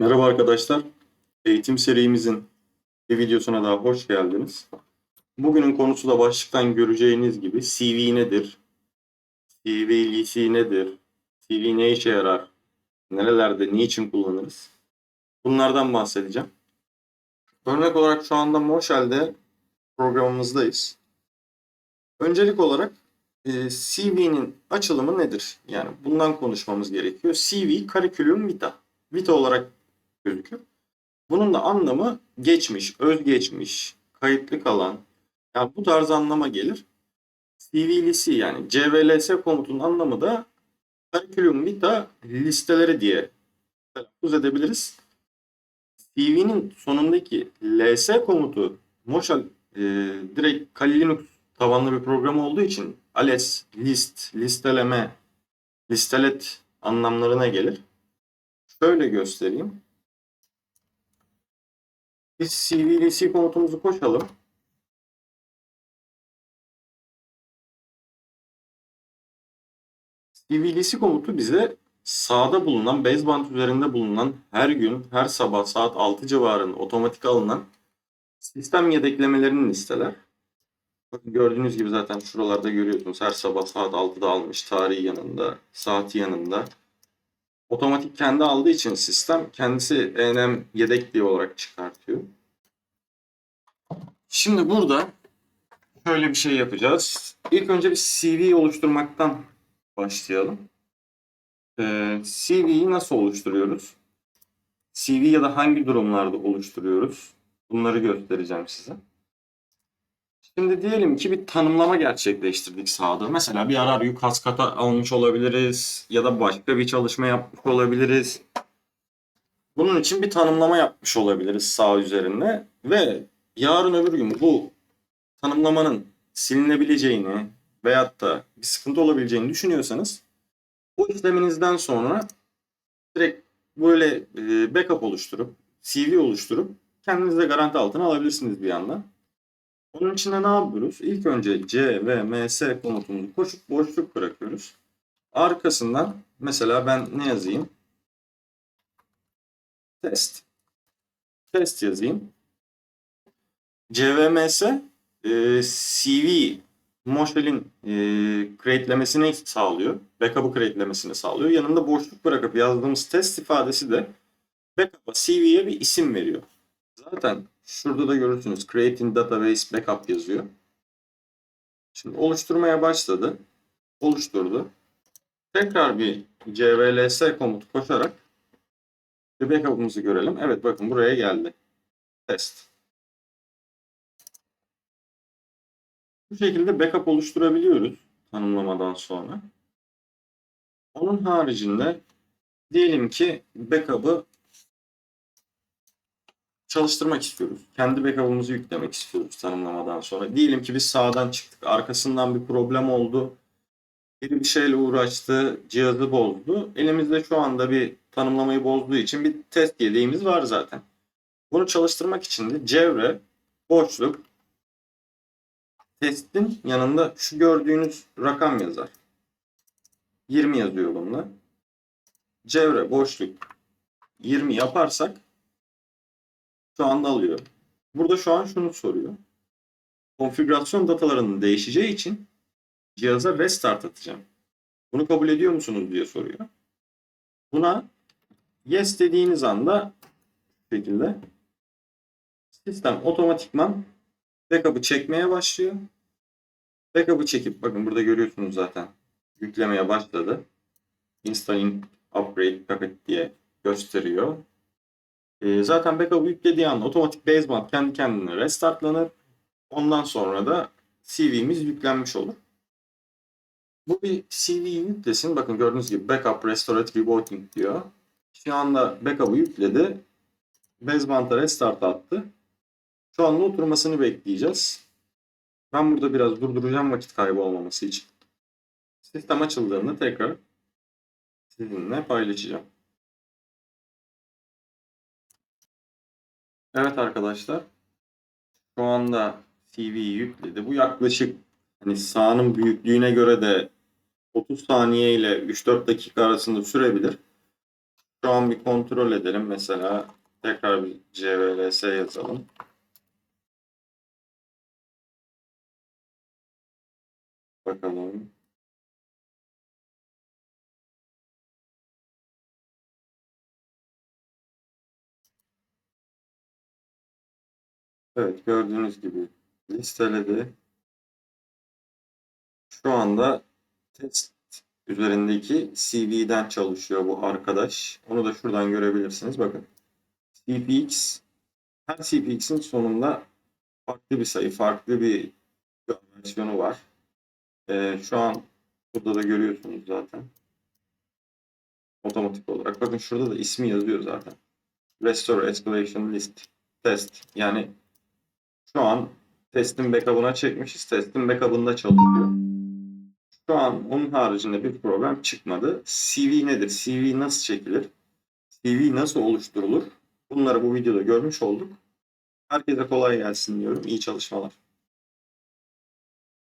Merhaba arkadaşlar. Eğitim serimizin bir videosuna daha hoş geldiniz. Bugünün konusu da başlıktan göreceğiniz gibi CV nedir? CV'lisi nedir? CV ne işe yarar? Nerelerde, niçin kullanırız? Bunlardan bahsedeceğim. Örnek olarak şu anda Moshel'de programımızdayız. Öncelik olarak e, CV'nin açılımı nedir? Yani bundan konuşmamız gerekiyor. CV, Curriculum Vitae. Vitae olarak gözüküyor. Bunun da anlamı geçmiş, özgeçmiş, kayıtlı kalan. Yani bu tarz anlama gelir. CV'lisi yani CVLS komutunun anlamı da Curriculum Vitae listeleri diye telaffuz edebiliriz. CV'nin sonundaki ls komutu Moshel e, direkt Kali Linux tabanlı bir program olduğu için ales, list, listeleme, listelet anlamlarına gelir. Şöyle göstereyim. Biz CVLC komutumuzu koşalım. CVLC komutu bize sağda bulunan, baseband üzerinde bulunan her gün, her sabah saat 6 civarında otomatik alınan sistem yedeklemelerini listeler. Gördüğünüz gibi zaten şuralarda görüyorsunuz. Her sabah saat 6'da almış. Tarihi yanında, saati yanında. Otomatik kendi aldığı için sistem kendisi ENM yedekliği olarak çıkartıyor. Şimdi burada şöyle bir şey yapacağız. İlk önce bir CV oluşturmaktan başlayalım. Ee, CV'yi nasıl oluşturuyoruz? CV ya da hangi durumlarda oluşturuyoruz? Bunları göstereceğim size. Şimdi diyelim ki bir tanımlama gerçekleştirdik sahada. Mesela bir araryu kaskata almış olabiliriz ya da başka bir çalışma yapmış olabiliriz. Bunun için bir tanımlama yapmış olabiliriz sağ üzerinde ve yarın öbür gün bu tanımlamanın silinebileceğini veyahut da bir sıkıntı olabileceğini düşünüyorsanız bu işleminizden sonra direkt böyle e, backup oluşturup CV oluşturup kendinize garanti altına alabilirsiniz bir yandan. Onun için de ne yapıyoruz? İlk önce C ve MS komutumuzu koşup boşluk bırakıyoruz. Arkasından mesela ben ne yazayım? Test. Test yazayım. CVMS e, CV Moshel'in e, create'lemesini sağlıyor. Backup'ı create'lemesini sağlıyor. Yanında boşluk bırakıp yazdığımız test ifadesi de backup'a CV'ye bir isim veriyor. Zaten şurada da görürsünüz creating database backup yazıyor. Şimdi oluşturmaya başladı. Oluşturdu. Tekrar bir cvls komutu koşarak bir backup'ımızı görelim. Evet bakın buraya geldi. Test. Bu şekilde backup oluşturabiliyoruz tanımlamadan sonra. Onun haricinde diyelim ki backup'ı çalıştırmak istiyoruz. Kendi backup'ımızı yüklemek istiyoruz tanımlamadan sonra. Diyelim ki biz sağdan çıktık. Arkasından bir problem oldu. Biri bir şeyle uğraştı. Cihazı bozdu. Elimizde şu anda bir tanımlamayı bozduğu için bir test yedeğimiz var zaten. Bunu çalıştırmak için de cevre boşluk testin yanında şu gördüğünüz rakam yazar. 20 yazıyor bunda. Cevre boşluk 20 yaparsak şu anda alıyor. Burada şu an şunu soruyor. Konfigürasyon datalarının değişeceği için cihaza restart atacağım. Bunu kabul ediyor musunuz diye soruyor. Buna yes dediğiniz anda şekilde sistem otomatikman backup'ı çekmeye başlıyor. Backup'ı çekip bakın burada görüyorsunuz zaten yüklemeye başladı. Installing upgrade packet diye gösteriyor. E, zaten backup'ı yüklediği an otomatik baseband kendi kendine restartlanır. Ondan sonra da CV'miz yüklenmiş olur. Bu bir CV'yi yüklesin. Bakın gördüğünüz gibi backup restorative rebooting diyor. Şu anda backup'ı yükledi. Baseband'a restart attı. Şu anda oturmasını bekleyeceğiz. Ben burada biraz durduracağım vakit kaybı olmaması için. Sistem açıldığında tekrar sizinle paylaşacağım. Evet arkadaşlar. Şu anda TV'yi yükledi. Bu yaklaşık hani sahanın büyüklüğüne göre de 30 saniye ile 3-4 dakika arasında sürebilir. Şu an bir kontrol edelim. Mesela tekrar bir CVLS yazalım. Bakalım. Evet gördüğünüz gibi listeledi. Şu anda test üzerindeki CV'den çalışıyor bu arkadaş. Onu da şuradan görebilirsiniz. Bakın. CPX her CPX'in sonunda farklı bir sayı, farklı bir versiyonu var. Ee, şu an burada da görüyorsunuz zaten. Otomatik olarak. Bakın şurada da ismi yazıyor zaten. Restore Escalation List Test. Yani şu an testin backup'ına çekmişiz. Testin backup'ında çalışıyor. Şu an onun haricinde bir problem çıkmadı. CV nedir? CV nasıl çekilir? CV nasıl oluşturulur? Bunları bu videoda görmüş olduk. Herkese kolay gelsin diyorum. İyi çalışmalar.